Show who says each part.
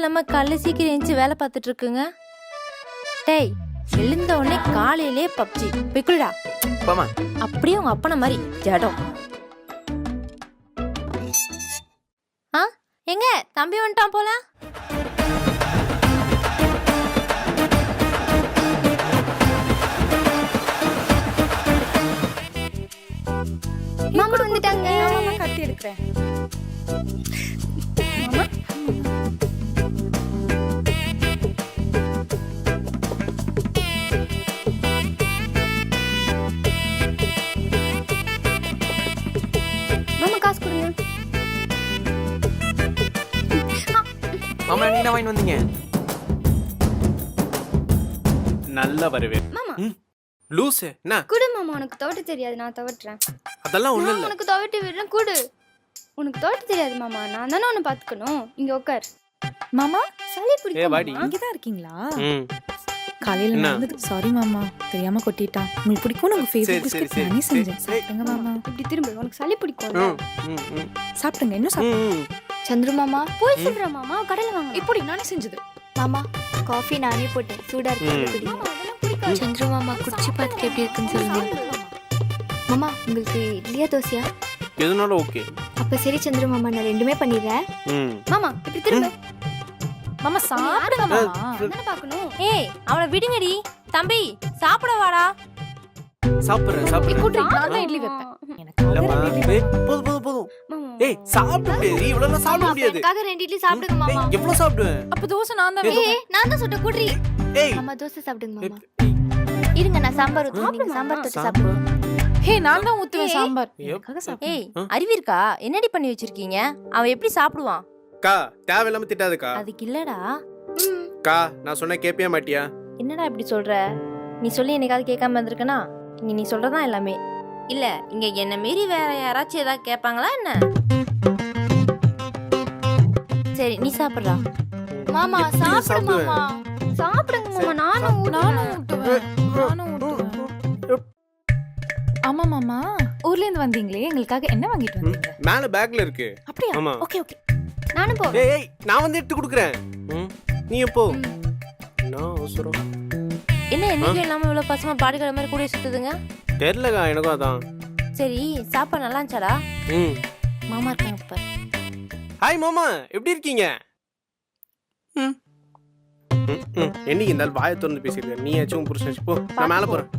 Speaker 1: இல்லாம கல்லு சீக்கிரம் எழுந்து வேலை பார்த்துட்டு இருக்குங்க டேய் எழுந்த உடனே காலையிலே பப்ஜி. பிக்குடா
Speaker 2: போமா
Speaker 1: அப்படியே உங்க அப்பன மாதிரி ஜடம் ஆ எங்க? தம்பி வந்துட்டான் போல.
Speaker 3: மாமா வந்துட்டாங்க.
Speaker 4: கட்டி எடுக்கிறேன்.
Speaker 3: மாமா
Speaker 2: நீ என்ன வாங்கி வந்தீங்க. நல்ல வரவே.
Speaker 3: மாமா.
Speaker 2: லூசு என்ன?
Speaker 3: குடு மாமா உனக்கு துவட்ட தெரியாது நான் துவட்டுறேன்.
Speaker 2: அதெல்லாம் இல்ல.
Speaker 3: உனக்கு துவட்டி விடுறேன் குடு. உனக்கு துவட்ட தெரியாது மாமா. நான் தானே உன்னை பாத்துக்கணும் இங்க உட்கார்
Speaker 4: மாமா
Speaker 3: சளி
Speaker 2: ஏ வாடி.
Speaker 4: இருக்கீங்களா? காலையில
Speaker 2: என்ன?
Speaker 4: நடந்தது சாரி மாமா. தெரியாம கொட்டிட்டான். உங்களுக்கு பிடிக்கும்? உங்க ஃபேவரட் பிஸ்கட் நானே செஞ்சேன். சாப்பிடுங்க மாமா.
Speaker 3: இப்படி திரும்ப உனக்கு சளி பிடிக்கும்
Speaker 4: சாப்பிடுங்க என்ன சாப்பிடுங்க.
Speaker 3: சந்திர மாமா. போய் சொல்ற மாமா கடையில வாங்க
Speaker 4: இப்படி நானே செஞ்சது.
Speaker 5: மாமா காஃபி நானே போட்டேன். சூடா. இருக்கு
Speaker 3: மாமா அதெல்லாம் பிடிக்காது
Speaker 5: சந்திர மாமா குடிச்சு பார்த்துட்டு எப்படி இருக்குன்னு சொல்லுங்க. மாமா உங்களுக்கு இட்லியா தோசையா?
Speaker 2: எதுனாலும் ஓகே.
Speaker 5: அப்ப சரி சந்திர மாமா நான் ரெண்டுமே பண்ணிடுறேன்.
Speaker 3: மாமா இப்படி திரும்ப.
Speaker 4: மாமா சாப்பிடுங்க மாமா?
Speaker 3: தானே பாக்கணும்
Speaker 1: ஏய் அவனை விடுங்கடி. தம்பி சாப்பிட வாடா.
Speaker 2: சாப்பிடுறேன் சாப்பிடுறேன்.
Speaker 4: கூட்டு நான் தான் இட்லி வைப்பேன். எனக்கு
Speaker 2: போதும் போதும் ஏய் சாப்பிட முடியாது. இவ்வளவு சாப்பிட முடியாது.
Speaker 5: எனக்காக ரெண்டு இட்லி சாப்பிடுங்க மாமா.
Speaker 2: எவ்வளவு சாப்பிடுவேன்?
Speaker 4: அப்ப தோசை நான் தான்
Speaker 2: ஏய்,
Speaker 5: நான் தான் சுட்ட குட்ரி
Speaker 2: ஏய்
Speaker 5: மாமா தோசை சாப்பிடுங்க மாமா. இருங்க நான் சாம்பார் ஊத்துறேன். நீங்க சாம்பார் தொட்டு சாப்பிடுங்க.
Speaker 4: ஹே நான் தான் ஊத்துவேன். சாம்பார்.
Speaker 2: ஏய்.
Speaker 4: எனக்காக சாப்பிடுங்க
Speaker 1: ஏய்? அறிவு இருக்கா? என்னடி பண்ணி வச்சிருக்கீங்க? அவன் எப்படி சாப்பிடுவான்?
Speaker 2: அக்கா தேவையில்லாம திட்டாதுக்கா.
Speaker 1: அதுக்கு இல்லடா.
Speaker 2: அக்கா நான் சொன்ன கேப்பியா மாட்டியா?
Speaker 1: என்னடா இப்படி சொல்ற? நீ சொல்லி என்னைக்காவது கேட்காம இருந்திருக்கனா? இங்க நீ சொல்றதான் எல்லாமே. இல்ல இங்க என்ன மீறி வேற யாராச்சும் ஏதாவது கேட்பாங்களா என்ன? சரி நீ சாப்பிடுறா.
Speaker 5: மாமா சாப்பிடு? மாமா.
Speaker 3: சாப்பிடுங்க மாமா நானும்
Speaker 4: நானும்
Speaker 3: ஊட்டுவேன்.
Speaker 4: ஊட்டுவேன். நானும் ஊட்டுவேன். ஆமா மாமா. ஊர்ல இருந்து வந்தீங்களே எங்களுக்காக என்ன வாங்கிட்டு வந்தீங்க?
Speaker 2: மேல பேக்ல இருக்கு.
Speaker 4: அப்படியா?
Speaker 2: ஆமா.
Speaker 4: Okay okay.
Speaker 3: நானும் போவேன்
Speaker 2: ஏய் நான் வந்து எடுத்து கொடுக்குறேன். நீ எப்போ என்ன அவசரம்?
Speaker 1: என்ன என்னைக்கும் இல்லாம இவ்வளவு பசமா பாடுகிற மாதிரி கூட சுத்துதுங்க?
Speaker 2: தெரியலக்கா எனக்கும் அதான்.
Speaker 1: சரி சாப்பாடு நல்லா இருந்துச்சாடா?
Speaker 2: ம்.
Speaker 1: மாமா இருக்காங்க பாரு.
Speaker 2: ஹாய் மாமா. எப்படி இருக்கீங்க? ம். ம், ம். என்னைக்கு இருந்தாலும் வாயை திறந்து பேசியிருக்க நீ ஏச்சும் புருஷன் போ. நான் மேலே போறேன்.